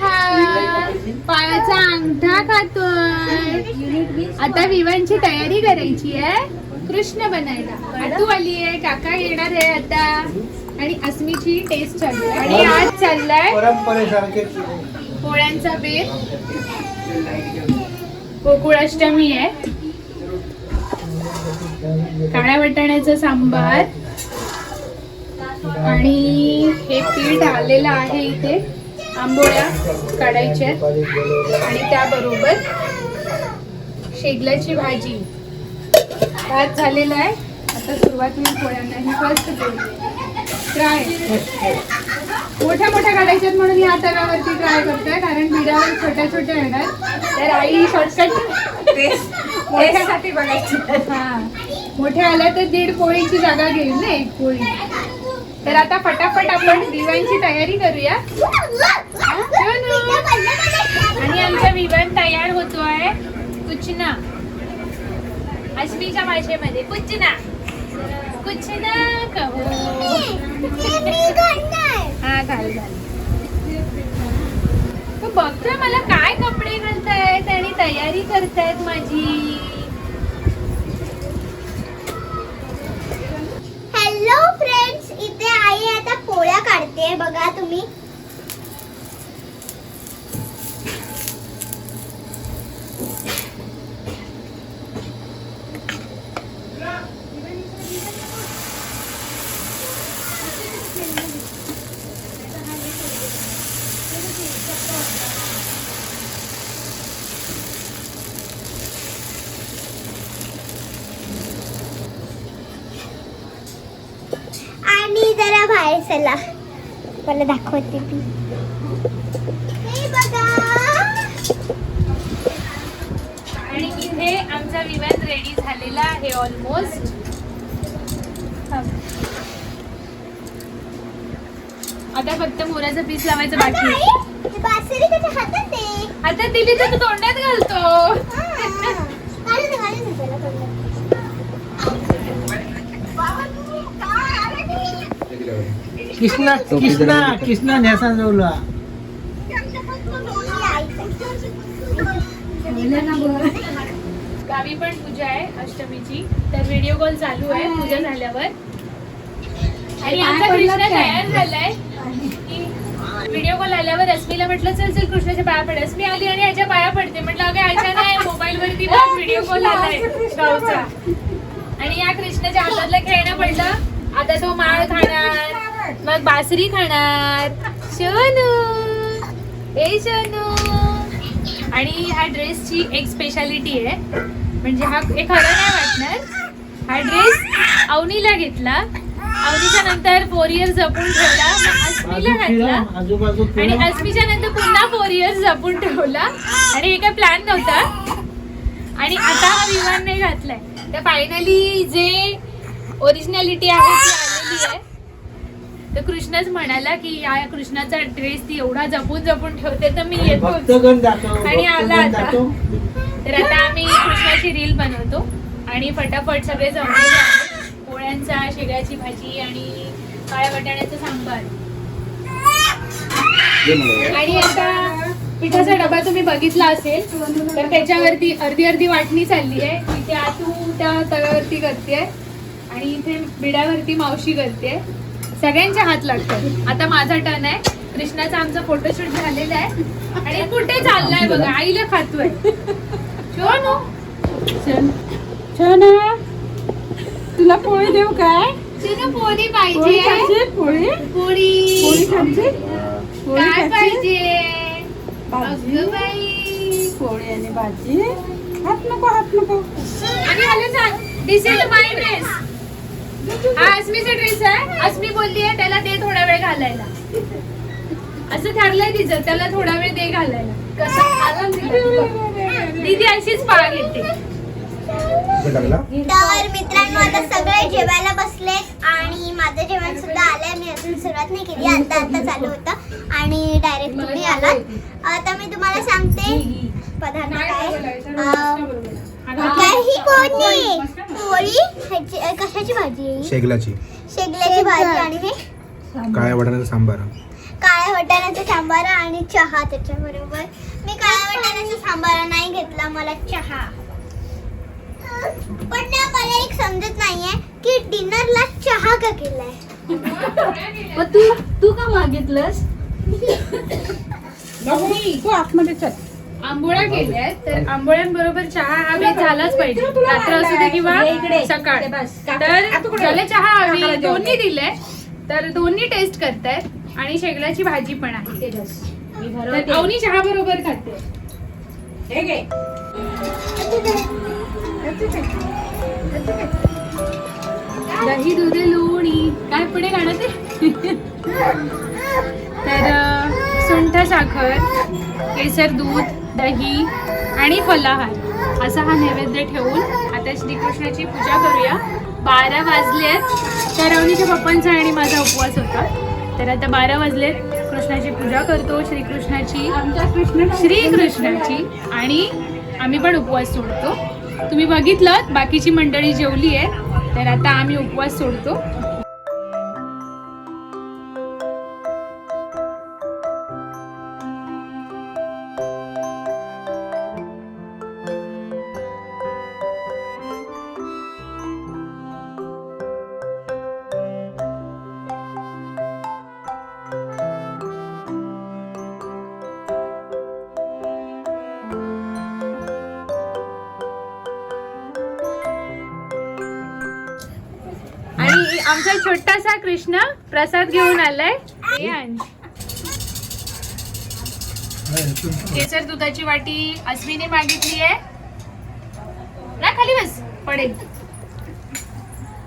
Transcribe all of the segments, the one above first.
हा पायाचा अंगठा खातोय. आता विवांची तयारी करायची आहे. कृष्ण बनायला. आतू आली आहे. काका येणार आहे आता. आणि अस्मीची टेस्ट चालू आहे. आणि आज चाललाय पोळ्यांचा बेत. गोकुळाष्टमी आहे. काळ्या वाटाण्याचा सांबार. आणि हे पीठ आलेलं आहे इथे. आंबोळ्या काढायच्या आहेत. आणि त्याबरोबर शेगल्याची भाजी. भात झालेला आहे. आता सुरुवात मी पोळ्यांना. ही फर्स्ट ट्राय मोठ्या मोठ्या काढायच्यात म्हणून या तव्यावरती ट्राय करतोय कारण बिडावर छोट्या छोट्या येणार तर आई शॉर्टकट टेस्टसाठी बघायची. हा. मोठ्या आल्या तर दीड पोळीची जागा घेईल ना एक पोळी. तर आता फटाफट आपण विवांची तयारी करूया. आणि आमचा विवान तयार होतोय कुचना. अश्मीच्या भाषेमध्ये कुचना. कुचना कहो. हा घाल घाल. बघ बघतोय मला काय कपडे घालतायत आणि तयारी करतायत माझी हॅलो फ्रेंड्स इथे आई आता पोळ्या काढते बघा तुम्ही आणि बाहेर चला. मला दाखवते ती. आणि इथे आमचा विमान रेडी झालेला आहे ऑलमोस्ट आता फक्त मोराचं पीस लावायचं बाकी. आहे. हातात आहे. आता दिली तर तोंडात घालतो हा. काढून दे, काढून दे त्याला थोडं. बाबा, तू काय? अरे ती- कृष्णा कृष्णा कृष्णा न्यासा जवला आईचं. गावी पण पूजा आहे अष्टमीची. तर व्हिडिओ कॉल चालू आहे पूजा झाल्यावर. आणि आमचा कृष्ण तयार झालाय. व्हिडिओ कॉल आल्यावर रश्मीला म्हटलं चल चल कृष्णाच्या पाया पड रश्मी आली आणि याच्या पाया पडते. म्हटलं अगं याच्या नाही मोबाईल वरती व्हिडिओ कॉल आलाय गावचा. आणि या कृष्णाच्या हातातलं खेळणं पडलं. आता तो माळ खाणार मग बासरी खाणार. शोनू. ए शोनू. आणि ह्या ड्रेसची एक स्पेशालिटी आहे. म्हणजे हा हे खरं नाही वाटणार. हा ड्रेस अवनीला घेतला. अवनीच्या नंतर फोर इयर्स जपून ठेवला. अस्मीला घातला. आणि. अस्मीच्या नंतर पुन्हा फोर इयर्स जपून ठेवला. आणि हे काय प्लॅन नव्हता. आणि आता हा विमान नाही घातलाय. तर फायनली जे ओरिजिनॅलिटी आहे ती आलेली आहे. तर कृष्णच म्हणाला की या कृष्णाचा ड्रेस ती एवढा जपून जपून ठेवते तर मी दाखव आणि आला आता. तर आता आम्ही कृष्णाची रील बनवतो आणि फटाफट सगळे जमलेले. पोळ्यांचा शेगाची भाजी आणि काळ्या वाटाण्याचा सांबार. आणि आता पिठाचा डबा तुम्ही बघितला असेल तर त्याच्यावरती अर्धी अर्धी वाटणी चालली आहे. इथे आतू त्या तव्यावरती करते आणि इथे बिड्यावरती मावशी करते सगळ्यांचे हात लागतात. आता माझा टर्न आहे. कृष्णाचा आमचा फोटोशूट झालेला आहे. आणि कुठे चाललाय बघा? आईला खातोय. तुला पोळी देऊ काय? पोळी पाहिजे. पोळी पोळी? पोळी. पोळी काय पाहिजे? पोळी आणि भाजी? हात नको हात नको. आणि मला सांग. दिस इज माय ड्रेस हा अस्मीचा ड्रेस आहे. अस्मी बोलली आहे त्याला दे थोडा वेळ घालायला. असं ठरलंय तिचं त्याला थोडा वेळ दे घालायला. कसं? दीदी अशीच पाग येते तर मित्रांनो आता सगळे जेवायला बसले आणि माझं जेवण सुद्धा आलंय. मी अजून सुरुवात नाही केली आता आता चालू होतं. आणि डायरेक्ट तुम्ही आलात. आता मी तुम्हाला सांगते. पदार्थ काय? कशाची भाजी आहे? शेगलाची. शेगल्याची भाजी आणि हे? काळ्या वाटाण्याचा सांबार. काळ्या वाटाण्याचा सांबार आणि चहा त्याच्याबरोबर. मी काळ्या वाटाण्याचा सांबार नाही घेतला मला चहा. पण ना मला एक समजत नाहीये की डिनरला चहा का केलाय? मग तू तू का मागितलंस? तू आतमध्ये चल. आंबोळ्या केल्या तर आंबोळ्यांबरोबर चहा हवी झालाच पाहिजे. रात्र असू दे किंवा सकाळ. तर ज्याला चहा हवी दोन्ही दिले तर दोन्ही टेस्ट करतायत आणि शेगलाची भाजी पण आहे. तर अवनी चहा बरोबर खाते. दही दुधे लोणी. काय पुढे गाणं ते तर सुंठ साखर केसर दूध. दही आणि फलाहार असा हा नैवेद्य ठेवून आता श्रीकृष्णाची पूजा करूया. बारा वाजले तर अवनीच्या पप्पांचा आणि माझा उपवास होता. तर आता बारा वाजले कृष्णाची पूजा करतो. श्रीकृष्णाची आमच्या कृष्ण श्रीकृष्णाची आणि आम्ही पण उपवास सोडतो. तुम्ही बघितलं बाकीची मंडळी जेवली आहे तर आता आम्ही उपवास सोडतो. आमचा छोटासा कृष्ण प्रसाद घेऊन आलाय. हे. केसर दुधाची वाटी अश्विनी मागितली आहे. ना खाली बस. पडेल.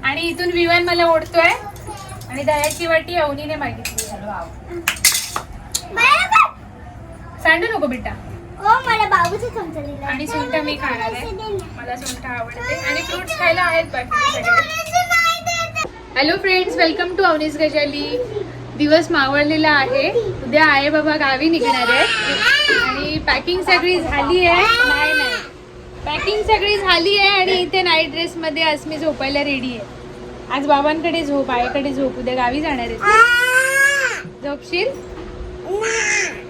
आणि इथून विवान मला ओढतोय. आणि दह्याची वाटी अवनीने मागितली सांडू नको बेटा. हो मला बाबूचा चमचा दिला आणि सुंठ मी खाणार आहे. मला सुंठ आवडते. आणि फ्रुट्स खायला आहेत बाकी. Hello friends welcome to Avani's Gajali दिवस मावळलेला आहे. उद्या आहे बाबा गावी निघणार आहे आणि पॅकिंग सगळी झाली आहे. नाही नाही. पॅकिंग सगळी झाली आहे आणि इथे नाईट ड्रेसमध्ये आज मी झोपायला रेडी आहे. आज बाबांकडे झोप आईकडे झोप. उद्या गावी जाणार आहे. झोपशील?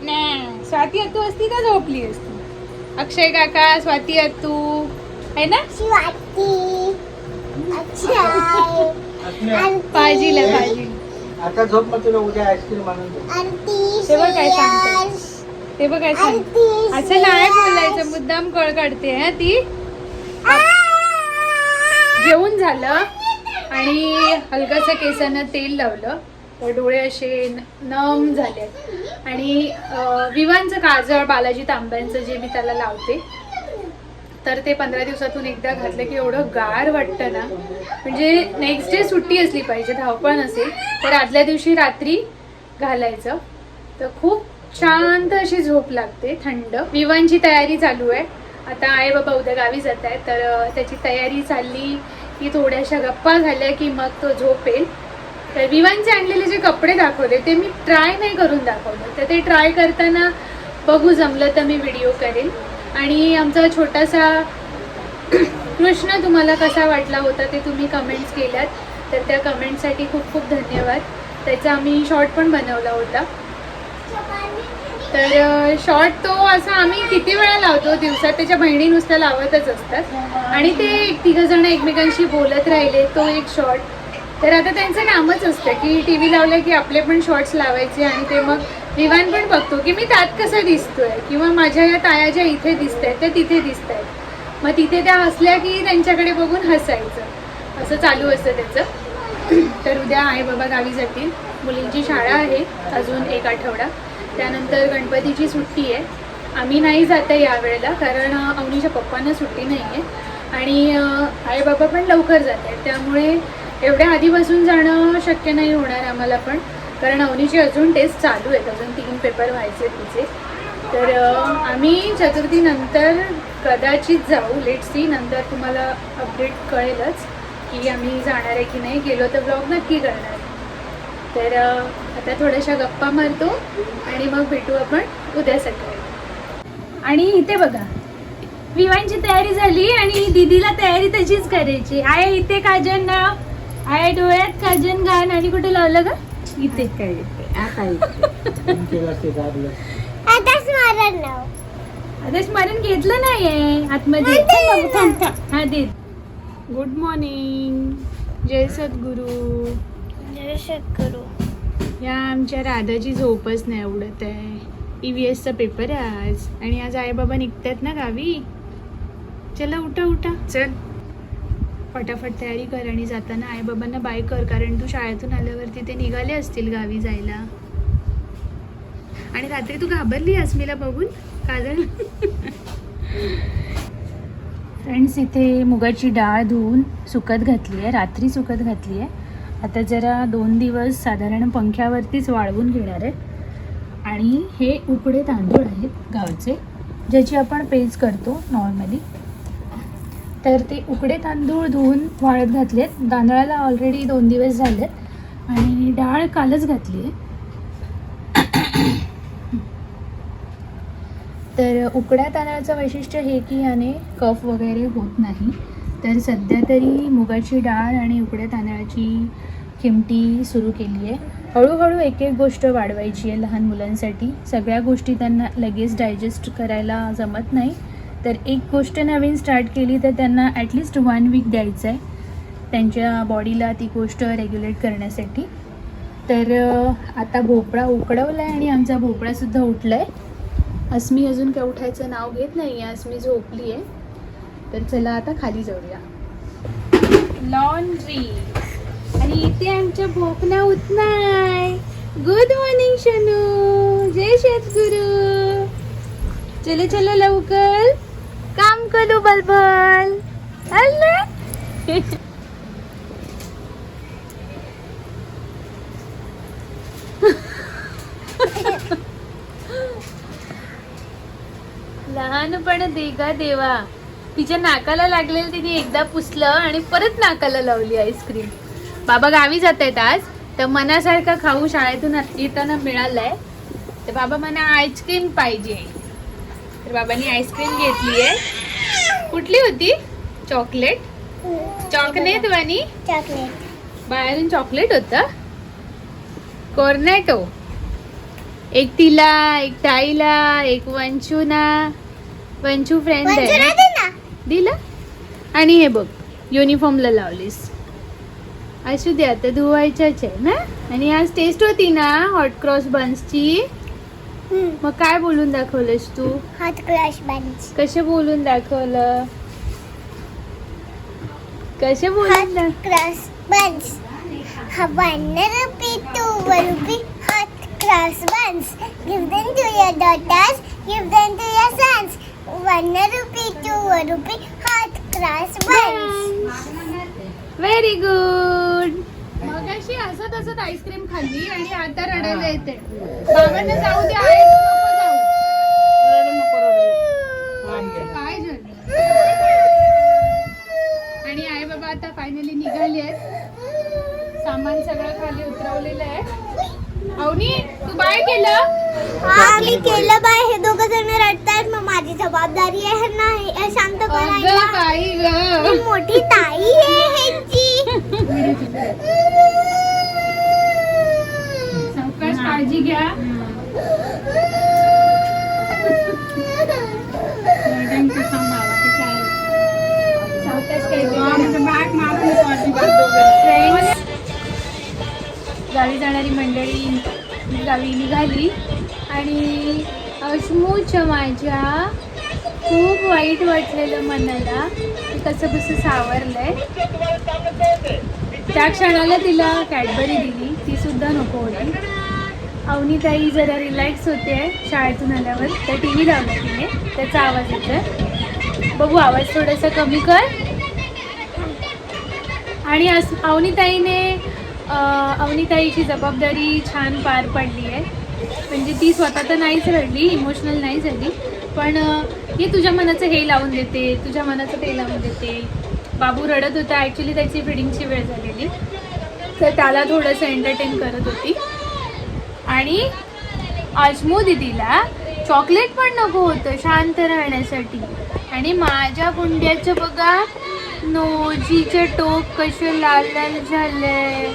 नाही. स्वाती अत्तू असती का झोपली असती? अक्षय काका स्वाती अत्तू आहे ना? स्वाती. अच्छा पाहिजे पाहिजे. आता झोप मग तुला उद्या आईस्क्रीम आणून ते बघ काय सांगते. ते बघ काय सांगते. असं नाही बोलायचं मुद्दाम कळ काढते हा ती? जेवण झालं आणि हलकसं केसांना तेल लावलं. तर डोळे असे नम झाले आणि विवांचं काजळ बालाजी तांब्यांचं जे मी त्याला लावते तर ते पंधरा दिवसातून एकदा घातलं की एवढं गार वाटतं ना. म्हणजे नेक्स्ट डे सुट्टी असली पाहिजे धावपळ नसेल तर आदल्या दिवशी रात्री घालायचं. तर खूप शांत अशी झोप लागते थंड. विवांची तयारी चालू आहे. आता आई बाबा उद्या गावी जात आहे तर त्याची तयारी चालली की थोड्याशा गप्पा झाल्या की मग तो झोपेल तर विवांचे आणलेले जे कपडे दाखवले ते मी ट्राय नाही करून दाखवलं. तर ते ट्राय करताना बघू जमलं तर मी व्हिडिओ करेल आणि आमचा छोटासा कृष्ण तुम्हाला कसा वाटला होता ते तुम्ही कमेंट्स केल्यात. तर त्या कमेंटसाठी खूप खूप धन्यवाद. त्याचा आम्ही शॉर्ट पण बनवला होता. तर शॉर्ट तो असा आम्ही किती वेळा लावतो दिवसात त्याच्या बहिणी नुसत्या लावतच असतात. आणि ते तिघ जण एकमेकांशी बोलत राहिले तो एक शॉर्ट तर आता त्यांचं कामच असतं की टी व्ही लावलं की आपले पण शॉर्ट्स लावायचे आणि ते मग विवान पण बघतो की मी त्यात कसं दिसतोय किंवा माझ्या या ताया ज्या इथे दिसत आहेत त्या तिथे दिसत आहेत मग तिथे त्या हसल्या की त्यांच्याकडे बघून हसायचं. असं चालू असतं त्याचं. तर उद्या आई बाबा गावी जातील. मुलींची शाळा आहे अजून एक आठवडा. त्यानंतर गणपतीची सुट्टी आहे. आम्ही नाही जात आहे यावेळेला कारण अवनीच्या पप्पांना सुट्टी नाही आहे आणि आई बाबा पण लवकर जात आहेत. त्यामुळे एवढ्या आधीपासून जाणं शक्य नाही होणार आम्हाला पण. कारण अवनीची अजून टेस्ट चालू आहेत. अजून तीन पेपर व्हायचे तिचे. तर आम्ही चतुर्थीनंतर कदाचित जाऊ. लेट सी नंतर तुम्हाला अपडेट कळेलच की आम्ही जाणार आहे की नाही. गेलो तर ब्लॉग नक्की करणार. तर आता थोड्याशा गप्पा मारतो आणि मग भेटू आपण उद्या सकाळी. आणि इथे बघा. विवांची तयारी झाली आणि दीदीला तयारी तशीच करायची. आहे इथे काजन ना आय डोळ्यात काजन घाण. आणि कुठे लावलं का इथे. काय आता स्मरण नाव आता स्मरण घेतलं नाहीये. आतमध्ये. हा दे. गुड मॉर्निंग जय सद्गुरू. जय सद्गुरू. या आमच्या राधाची झोपच नाही आवडत आहे. ई व्ही एसचा पेपर आहे आज. आणि आज आई बाबा निघतात ना गावी. चला उठा उठा. चल. फटाफट तयारी कर आणि जाताना आई बाबांना बाय कर कारण तू शाळेतून आल्यावरती ते निघाले असतील गावी जायला. आणि रात्री तू घाबरली अस्मीला बघून? काजल फ्रेंड्स इथे मुगाची डाळ धुवून सुकत घातली आहे रात्री सुकत घातली आहे आता जरा दोन दिवस साधारण पंख्यावरतीच वाळवून घेणार आहे. आणि हे उकडे तांदूळ आहेत गावचे ज्याची आपण पेज करतो नॉर्मली तर ते उकडे तांदूळ धुवून वाळत घातले आहेत तांदळाला ऑलरेडी दोन दिवस झाले आणि डाळ कालच घातली आहे तर उकड्या तांदळाचं वैशिष्ट्य हे की याने कफ वगैरे होत नाही. तर सध्या तरी मुगाची डाळ आणि उकड्या तांदळाची किमती सुरू केली आहे हळूहळू एक एक गोष्ट वाढवायची आहे लहान मुलांसाठी. सगळ्या गोष्टी त्यांना लगेच डायजेस्ट करायला जमत नाही. तर एक गोष्ट नवीन स्टार्ट केली तर त्यांना ॲटलिस्ट वन वीक द्यायचं आहे त्यांच्या बॉडीला ती गोष्ट रेग्युलेट करण्यासाठी. तर आता भोपळा उकडवला आहे आणि आमचा भोपळासुद्धा उठला आहे अस्मी अजून काय उठायचं नाव घेत नाही आहे अस्मी झोपली आहे तर चला आता खाली जाऊया. लॉन्ड्री आणि इथे आमच्या भोपना उतनाय गुड मॉर्निंग शनू जय शेतगुरु चलो चलो लवकर. काम करू बलबल. अल्ला लहानपण देगा देवा. तिच्या नाकाला लागलेलं तिने एकदा पुसलं आणि परत नाकाला लावली आईस्क्रीम. बाबा गावी जात आहेत आज तर मनासारखं खाऊ शाळेतून येताना मिळालंय. तर बाबा मला आईस्क्रीम पाहिजे. तर बाबांनी आईस्क्रीम घेतली आहे कुठली होती? चॉकलेट? चॉकलेट वाणी? चॉकलेट. बाहेरून चॉकलेट होतं. कोर्नेटो. एक तिला एक ताईला एक वंचूना वंचू फ्रेंड आहे दिलं. आणि हे बघ युनिफॉर्मला लावलीस. असू दे आता धुवायच्याच आहे ना? आणि आज टेस्ट होती ना हॉट क्रॉस बन्सची. मग काय बोलून दाखवलंस तू हॉट क्रश बंच कसे बोलून दाखवलं कसे बोलून हॉट दाख cross buns one rupee, two rupee, hot cross buns. Give them to your daughters, give them to your sons. One rupee, two rupee, hot cross buns. Very good मग अशी हसत हसत आईस्क्रीम खाल्ली आणि आता रडायला येते. बाबांना जाऊ दे आहे नको जाऊ. काय झालं? आणि आई बाबा आता फायनली निघाले आहेत. सामान सगळं खाली उतरवलेलं आहे. अवनी तू बाय केलं हा मी केलं बाय हे दोघं जण रडतायत मग माझी जबाबदारी आहे ना? हे शांत अगं करायला मी ग. मोठी ताई आहे ह्यांची. सावकाश काळजी घ्या. फ्रेंड्स गावी जाणारी मंडळी गावी निघाली आणि अश्मूच्या माझ्या खूप वाईट वाटलेलं मनाला. कसं कसं सावरलंय. त्या क्षणाला तिला कॅडबरी दिली. ती सुद्धा नको होती. अवनीताई जरा रिलॅक्स होते शाळेतून आल्यावर. तर टी व्ही लावला तिने. त्याचा आवाज येतोय. बघू आवाज थोडासा कमी कर. आणि अस अवनीताईने अवनीताईची जबाबदारी छान पार पडली आहे म्हणजे ती स्वतः तर नाहीच रडली इमोशनल नाही झाली पण हे तुझ्या मनाचं हे लावून देते तुझ्या मनाचं ते लावून देते. बाबू रडत होता ॲक्च्युली त्याची फिडिंगची वेळ झालेली. तर त्याला थोडंसं एंटरटेन करत होती. आणि अजमू दिदीला चॉकलेट पण नको होतं शांत राहण्यासाठी. आणि माझ्या गुंड्याचं बघा नोजीचे टोक कसे लाल लाल झाले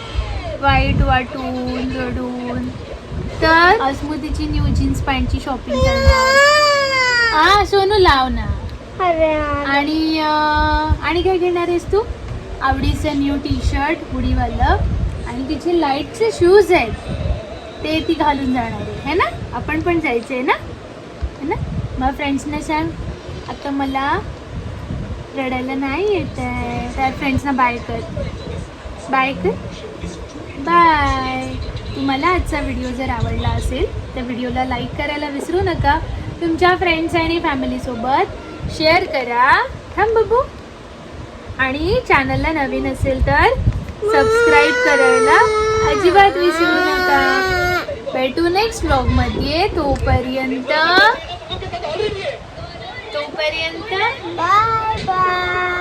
वाईट वाटून रडून. तर अस्मृतीची न्यू जीन्स पॅन्टची शॉपिंग करणार. हा सोनू लाव ना. आणि आणि काय घेणार आहेस तू? आवडीचं न्यू टी शर्ट हुडीवालं आणि तिचे लाईटचे शूज आहेत. ते ती घालून जाणार आहे है ना? आपण पण जायचं आहे ना? है ना? मग फ्रेंड्सना सांग. आता मला रडायला नाही येत आहे. त्या फ्रेंड्सना बाय कर. बाय कर. बाय तुम्हाला आजचा व्हिडिओ जर आवडला असेल तर व्हिडिओला लाईक करायला विसरू नका. तुमच्या फ्रेंड्स आणि फॅमिलीसोबत शेअर करा. थांब बघू. आणि चॅनलला नवीन असेल तर सबस्क्राईब करायला अजिबात विसरू नका. भेटू नेक्स्ट ब्लॉगमध्ये तोपर्यंत तोपर्यंत बाय बाय